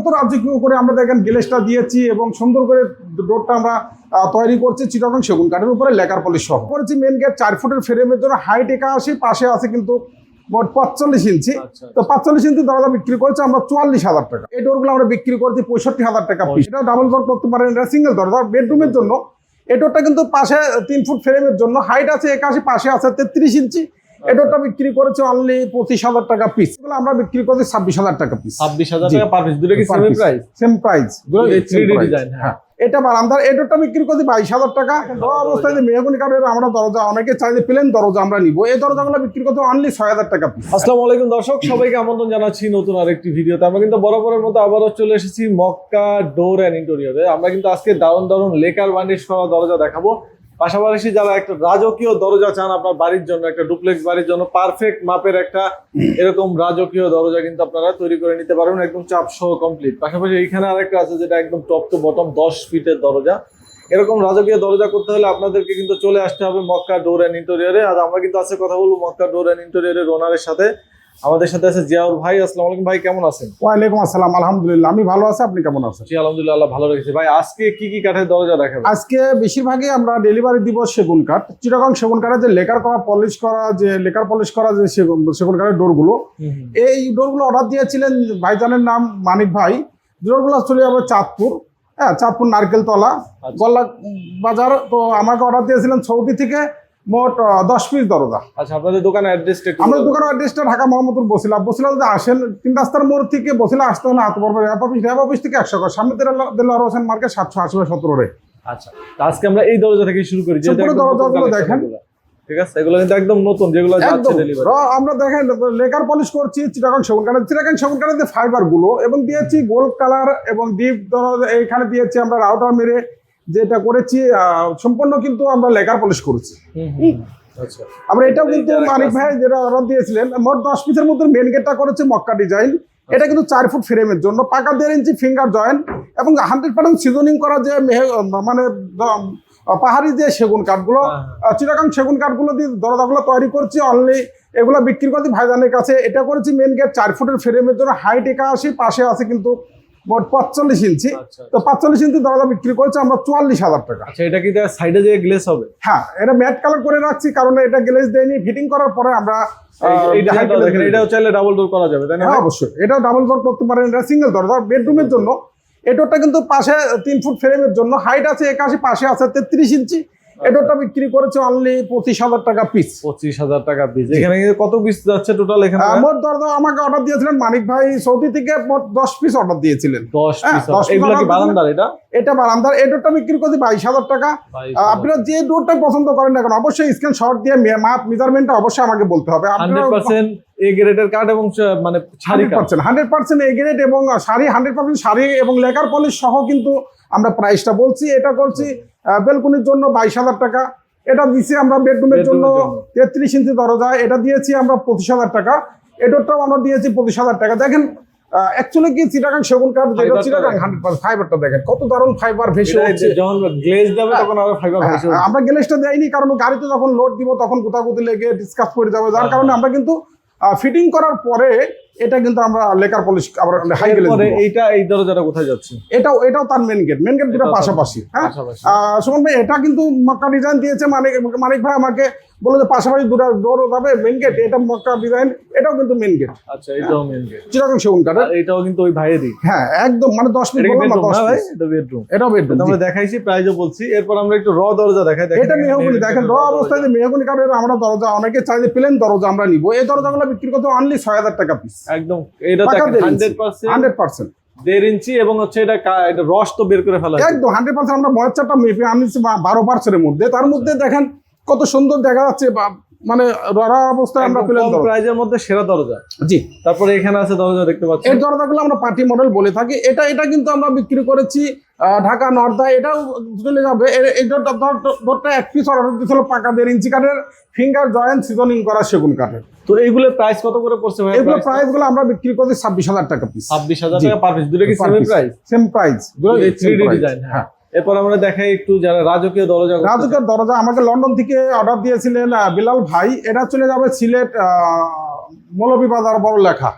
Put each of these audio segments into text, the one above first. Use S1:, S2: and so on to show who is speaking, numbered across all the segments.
S1: কত রাজকীয় করে আমরা দেখেন গ্লেসটা দিয়েছি এবং সুন্দর করে ডোরটা আমরা তৈরি করছি চিটাগং সেগুন কাঠের উপরে লেকার পলিশ সহ। করেছি মেন গেট চার ফুটের ফ্রেমের জন্য হাইট একাশি পাশে আছে কিন্তু মোট পাঁচচল্লিশ ইঞ্চি।
S2: আচ্ছা
S1: তো পাঁচচল্লিশ ইঞ্চি দরজা বিক্রি করেছে আমরা চুয়াল্লিশ হাজার টাকা। এই ডোরগুলো আমরা বিক্রি করছি পঁয়ষট্টি হাজার টাকা পিস এটা ডাবল ডোর করতে পারেন এটা সিঙ্গেল দরজা বেডরুমের জন্য। এই ডোরটা কিন্তু পাশে তিন ফুট ফ্রেমের জন্য। হাইট আছে একাশি পাশে আছে তেত্রিশ ইঞ্চি। এই ডোরটা বিক্রি করেছে অনলি পঁচিশ হাজার টাকা পিস এগুলো আমরা বিক্রি করছি ছাব্বিশ হাজার টাকা পিস
S2: ছাব্বিশ হাজার টাকা পার পিস দুটো কি সেম প্রাইস
S1: সেম প্রাইস
S2: এই 3D design, হ্যাঁ।
S1: এটা বারান্দার এই বিক্রি করছি বাইশ হাজার টাকা। অবস্থায় যে মেহগুনি কাঠের আমরা দরজা অনেকে চাইলে প্লেন দরজা আমরা নিব। এই দরজাগুলো বিক্রি করতে অনলি ছয় হাজার টাকা
S2: আসসালামু আলাইকুম দর্শক সবাইকে আমন্ত্রণ জানাচ্ছি নতুন আরেকটি ভিডিওতে। আমরা কিন্তু বরাবরের মতো আবারও চলে এসেছি মক্কা ডোর অ্যান্ড ইন্টেরিয়রে। আমরা কিন্তু আজকে দারুণ দারুণ লেকার বার্নিশ করা দরজা দেখাবো। পাশাপাশি যারা একটা রাজকীয় দরজা চান আপনার বাড়ির জন্য, একটা ডুপ্লেক্স বাড়ির জন্য পারফেক্ট মাপের একটা এরকম রাজকীয় দরজা কিন্তু আপনারা তৈরি করে নিতে পারবেন, একদম চাপ সহ কমপ্লিট পাশাপাশি এইখানে আরেকটা আছে যেটা একদম টপ টু বটম দশ ফিটের দরজা। এরকম রাজকীয় দরজা করতে হলে আপনাদেরকে কিন্তু চলে আসতে হবে মক্কা ডোর অ্যান্ড ইন্টেরিয়রে আর আমরা কিন্তু আজকে কথা বলব মক্কা ডোর অ্যান্ড ইন্টেরিয়রের ওনারের সাথে। আমাদের সাথে আছে জিয়াউর ভাই আসসালামু আলাইকুম ভাই কেমন আছেন?
S1: ওয়ালাইকুম আসসালাম আলহামদুলিল্লাহ। আমি ভালো আছি আপনি কেমন আছেন?
S2: জি আলহামদুলিল্লাহ আল্লাহ ভালো রেখেছে। ভাই আজকে কি কি কাঠের দরজা দেখাবেন?
S1: আজকে বেশিরভাগই আমরা ডেলিভারি দিব সেগুন কাঠ। চিটাগং সেগুন কাঠের যে লেকার করা পলিশ করা যে লেকার পলিশ করা যে সেগুন সেগুন কাঠের ডোরগুলো এই ডোরগুলো অর্ডার দিয়েছিলেন ভাইজানের নাম মানিক ভাই। ডোরগুলো চলে যাবে চাঁদপুর হ্যাঁ চাঁদপুর নারকেলতলা
S2: আচ্ছা।
S1: গল্লা বাজার। তো আমাকে অর্ডার দিয়েছিলেন সৌদি থেকে। মোট দশ পিস দরজা
S2: আচ্ছা আপনাদের দোকানের অ্যাড্রেসটা
S1: আমাদের দোকানের অ্যাড্রেসটা ঢাকা মোহাম্মদপুর বসিলা বসিলা যদি আসেন তিন রাস্তার মোড় থেকে বসিলা আসতে হলে হাতে পারবে র্যাব অফিস র্যাব অফিস থেকে একশো করে সামনে দিল্লার হোসেন মার্কেট সাতশো আশি বা সতেরো রে
S2: আচ্ছা আজকে আমরা এই দরজা থেকে শুরু করি
S1: সম্পূর্ণ দরজাগুলো দেখেন।
S2: ঠিক আছে এগুলো কিন্তু একদম নতুন যেগুলো যাচ্ছে ডেলিভারি
S1: আমরা দেখেন লেকার পলিশ করছি চিটাগাং সেগুন কাঠের চিটাগাং সেগুন কাঠের যে ফাইবারগুলো এবং দিয়েছি গোল্ড কালার এবং ডিপ এইখানে দিয়েছি আমরা রাউটার মেরে যেটা করেছি সম্পূর্ণ কিন্তু আমরা লেকার পলিশ করেছি।
S2: আচ্ছা।
S1: আমরা এটাও কিন্তু মানিক ভাই যেটা অর্ডার দিয়েছিলেন মোট দশ পিসের মধ্যে মেন গেটটা করেছে মক্কা ডিজাইন এটা কিন্তু চার ফুট ফ্রেমের জন্য পাকা দেড় ইঞ্চি ফিঙ্গার জয়েন্ট এবং হান্ড্রেড পার্সেন্ট সিজনিং করা যে মেহে- মানে পাহাড়ি যে সেগুন কাঠগুলো
S2: হ্যাঁ,
S1: আহ, চিটাগাং সেগুন কাঠগুলো দিয়ে দরজাগুলো তৈরি করছি অনলি এগুলো বিক্রি করছি ভাইজানের কাছে। এটা করেছি মেন গেট চার ফুটের ফ্রেমের জন্য হাইট একাশি পাশে আছে কিন্তু মোট পাঁচচল্লিশ ইঞ্চি।
S2: আচ্ছা
S1: তো পাঁচচল্লিশ ইঞ্চি দরজা বিক্রি করেছে আমরা চুয়াল্লিশ হাজার টাকা।
S2: আচ্ছা এটা কি সাইডে যে গ্লেস হবে?
S1: হ্যাঁ এটা ম্যাট কালার করে রাখছি কারণ এটা গ্লেজ দেয়নি ফিটিং করার পরে আমরা
S2: এটাও চাইলে ডাবল ডোর করা যাবে তাই না
S1: হ্যাঁ অবশ্যই। এটা ডাবল ডোর করতে পারেন এটা সিঙ্গেল দরজা বেডরুমের জন্য। এটোটা কিন্তু পাশে তিন ফুট ফ্রেমের জন্য। হাইট আছে একাশি পাশে আছে তেত্রিশ ইঞ্চি। এটোটা বিক্রি করেছে অনলি পঁচিশ হাজার টাকা পিস
S2: পঁচিশ হাজার টাকা পিস এখানে কত পিস যাচ্ছে টোটাল এখানে?
S1: মোট দরজা আমাকে অর্ডার দিয়েছিলেন মানিক ভাই সৌদি থেকে মোট দশ পিস অর্ডার দিয়েছিলেন।
S2: দশ
S1: হ্যাঁ,
S2: পিস এগুলো কি বারান্দার এটা?
S1: এটা বারান্দার। এটোটা বিক্রি করছি বাইশ হাজার টাকা। আপনারা যে ডোরটা পছন্দ করেন না কেন অবশ্যই স্ক্রিন শট দিয়ে মাপ মেজারমেন্টটা অবশ্যই আমাকে বলতে হবে।
S2: হান্ড্রেড পার্সেন্ট এ গ্রেডের কাঠ এবং মানে
S1: hundred percent hundred percent A grade এবং শাড়ি হান্ড্রেড পার্সেন্ট শাড়ি এবং লেকার পলিশ সহ কিন্তু আমরা প্রাইসটা বলছি এটা করছি। বেলকুনির জন্য বাইশ হাজার টাকা। এটা দিছি আমরা বেডরুমের জন্য। তেত্রিশ ইঞ্চি দরজা। এটা দিয়েছি আমরা পঁচিশ হাজার টাকা। এটারটাও আমরা দিয়েছি পঁচিশ হাজার টাকা। দেখেন অ্যাকচুয়ালি কি চিটাগাং সেগুন কাঠ? যেটা চিটাগাং হান্ড্রেড পার্সেন্ট ফাইবারটা দেখেন। কত দারুণ ফাইবার ভেসে উঠছে।
S2: যখন গ্লেজ দেবে তখন আরও ফাইবার
S1: হ্যাঁ,
S2: ভেসে
S1: আমরা গ্যালেজটা দেয়নি কারণ গাড়িতে যখন লোড দিব তখন কোথাকুতি লেগে ডিসকাস করে যাবে। যার
S2: হ্যাঁ।
S1: কারণে আমরা কিন্তু ফিটিং করার পরে এটা কিন্তু আমরা লেকার পলিশ আবার হাই
S2: এরপরে এইটা এই দরজাটা কোথায় যাচ্ছে?
S1: এটাও এটাও তার মেন গেট মেন গেট দুটো পাশাপাশি হ্যাঁ? সুমন ভাই এটা কিন্তু মক্কা ডিজাইন দিয়েছে মানিক মানিক ভাই আমাকে বলে যে পাশাপাশি দুটো ডোর হবে মেন গেট এটা মক্কা ডিজাইন এটাও কিন্তু মেন গেট
S2: আচ্ছা এটাও মেন গেট
S1: চিরাকং সেগুন কাঠের
S2: আর এটাও কিন্তু ওই ভাইয়েরই।
S1: হ্যাঁ একদম মানে দশ মিনিট
S2: এটা কি
S1: বললাম না
S2: bedroom
S1: দশ
S2: না ভাই? এটা বেডরুম
S1: এটাও বেডরুম
S2: আমরা দেখাইছি প্রাইজও বলছি। এরপর আমরা একটু র দরজা দেখাই দেখেন।
S1: এটা মেহগুনি দেখেন র অবস্থায় যে মেহগুনি কাঠের আমরা দরজা অনেকে চাইলে প্লেন দরজা আমরা নিব। এই দরজাগুলো বিক্রি করতে অনলি ছয় হাজার টাকা পিস
S2: একদম এটা হান্ড্রেড পার্সেন্ট
S1: হান্ড্রেড পার্সেন্ট
S2: দেড় ইঞ্চি এবং হচ্ছে এটা এটা রস তো বের করে ফেলা।
S1: একদম হান্ড্রেড পার্সেন্ট আমরা ময়চারটা মেপে আনছি বারো পার্সেন্টের মধ্যে তার মধ্যে দেখেন কত সুন্দর দেখা যাচ্ছে মানে রড়া অবস্থায় আমরা প্লেন
S2: প্রাইজের মধ্যে সেরা দরজা।
S1: জি।
S2: তারপরে এখানে আছে দরজা দেখতে পাচ্ছি
S1: এই দরজাগুলো আমরা পার্টি মডেল বলে থাকি। এটা এটা কিন্তু আমরা বিক্রি করেছি ঢাকা নর্দা এটাও চলে যাবে। এ- এই দরটা দর- দরটা এক পিস অর্ডার দিয়েছিল পাকা দেড় ইঞ্চি কাঠের। ফিঙ্গার জয়েন্ট সিজনিং করা সেগুন কাঠের।
S2: তো এইগুলোর প্রাইস কত করে পড়ছে ভাই
S1: এগুলো প্রাইসগুলো আমরা বিক্রি করছি ছাব্বিশ হাজার টাকা পিস
S2: ছাব্বিশ হাজার টাকা পার পিস দুটো কি same. Price
S1: same price
S2: three design হ্যাঁ। এরপর আমরা দেখাই একটু যারা রাজকীয় দরজা
S1: রাজকীয় দরজা আমাকে লন্ডন থেকে অর্ডার দিয়েছিলেন বিলাল ভাই এটা চলে যাবে সিলেট মৌলভী বাজার বড় লেখা।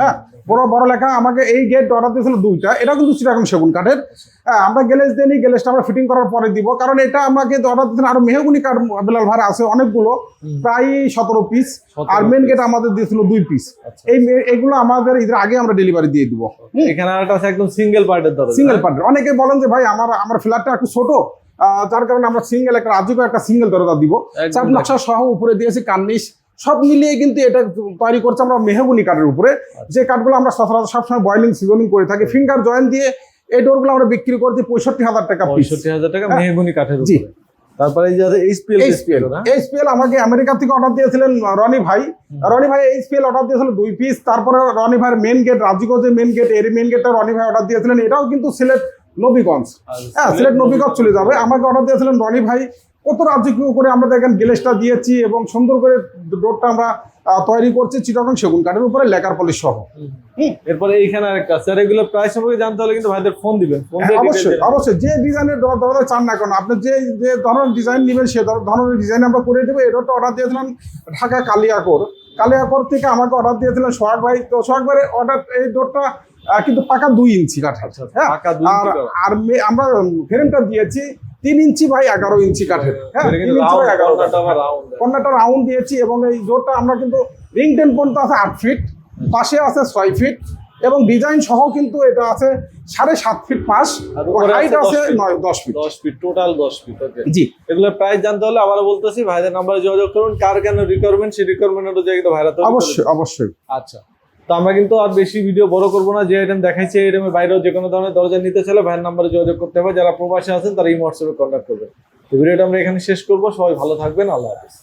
S1: হ্যাঁ? বড় বড় লেখা আমাকে এই গেট অর্ডার দিয়েছিল দুইটা। এটা কিন্তু চিটাগং সেগুন কাঠের। হ্যাঁ আমরা গ্যালেজ দিয়ে নিই গ্যালেজটা আমরা ফিটিং করার পরে দিব। কারণ এটা আমাকে অর্ডার দিয়েছেন আরও মেহগুনি কাঠ বেলাল ভাড়া আছে অনেকগুলো প্রায় সতেরো পিস আর মেন গেট আমাদের দিয়েছিল দুই পিস
S2: আচ্ছা।
S1: এই এগুলো আমাদের ঈদের আগে আমরা ডেলিভারি দিয়ে দিব।
S2: এখানে আর একটা আছে একদম সিঙ্গেল পার্টের দরজা।
S1: সিঙ্গেল পার্টের অনেকে বলেন যে ভাই আমার আমার ফ্ল্যাটটা একটু ছোট। যার কারণে আমরা সিঙ্গেল একটা রাজুকে একটা সিঙ্গেল দরজা দিব। চাপ নকশা সহ উপরে দিয়েছি কার্নিশ সব মিলিয়ে কিন্তু এটা তৈরি করছে আমরা মেহগুনি কাঠের উপরে। যে কাঠগুলো আমরা সচরাচর সবসময় বয়লিং সিজনিং করে থাকি। ফিঙ্গার জয়েন্ট দিয়ে এই ডোরগুলো আমরা বিক্রি করছি পঁয়ষট্টি হাজার টাকা
S2: পঁয়ষট্টি হাজার টাকা
S1: হ্যাঁ।
S2: মেহগুনি কাঠের
S1: জি।
S2: তারপরে এইচপিএল
S1: এইচপিএল এইচপিএল আমাকে আমেরিকা থেকে অর্ডার দিয়েছিলেন রনি ভাই। রনি ভাই এইচপিএল অর্ডার দিয়েছিল দুই পিস তারপরে রনি ভাইয়ের মেন গেট রাজিগঞ্জের মেন গেটের মেন গেটটা রনি ভাই অর্ডার দিয়েছিলেন। এটাও কিন্তু সিলেট নবীগঞ্জ। হ্যাঁ সিলেট নবীগঞ্জ চলে যাবে। আমাকে অর্ডার দিয়েছিলেন রনি ভাই। কত রাজকীয় করে আমরা দেখেন গ্লেসটা দিয়েছি এবং সুন্দর করে ডোরটা আমরা তৈরি করছি চিটাগং সেগুন কাঠের উপরে লেকার পলিশ সহ। হুম।
S2: এরপরে এইখানে আরেকটা আর এগুলো প্রাইস সম্পর্কে জানতে হলে কিন্তু ভাইদের ফোন দিবেন। ফোন
S1: হ্যাঁ, অবশ্যই অবশ্যই। যে ডিজাইনের দরজা চান না কেন আপনি যে যে ধরনের ডিজাইন নেবেন সে ধর- ধরনের ডিজাইন আমরা করে দেবো। এই ডোরটা অর্ডার দিয়েছিলাম ঢাকা কালিয়াকোর। কালিয়াকোর থেকে আমাকে অর্ডার দিয়েছিলেন সোহাগ ভাই। তো সোহাগ ভাইয়ের অর্ডার এই ডোরটা কিন্তু পাকা দুই ইঞ্চি কাঠের।
S2: আচ্ছা,
S1: হ্যাঁ
S2: পাকা
S1: আর আমরা ফ্রেমটা দিয়েছি। তিন ইঞ্চি ভাই এগারো ইঞ্চি কাঠের। হ্যাঁ তিন ইঞ্চি এগারো
S2: আবার।
S1: কর্নারটা রাউন্ড দিয়েছি এবং এই জোরটা আমরা কিন্তু রিং টেন পর্যন্ত আছে আট ফিট পাশে আছে ছয় ফিট এবং ডিজাইন সহ কিন্তু এটা আছে সাড়ে সাত ফিট পাশ হাইট
S2: আছে
S1: আছে
S2: 10 feet।
S1: নয় দশ ফিট
S2: দশ ফিট টোটাল দশ ফিট ওকে
S1: জি।
S2: এগুলো প্রাইস জানতে হলে আবারও বলতেছি ভাইদের নাম্বারে যোগাযোগ করুন কার কেন রিকোয়ারমেন্ট সেই রিকোয়ারমেন্ট অনুযায়ী ভাইরা
S1: অবশ্যই অবশ্যই।
S2: আচ্ছা। তো আমরা কিন্তু আর বেশি ভিডিও বড় করব না, যে আইটেম দেখাইছি এই আইটেমের বাইরেও যে কোনো ধরনের দরজা নিতে চাইলে ভ্যান নাম্বারে যোগাযোগ করতে হবে। যারা প্রবাসে আছেন তারা এই হোয়াটসঅ্যাপে কন্ট্যাক্ট করবেন। ভিডিওটা আমরা এখানে শেষ করব। সবাই ভালো থাকবেন। আল্লাহ হাফিজ।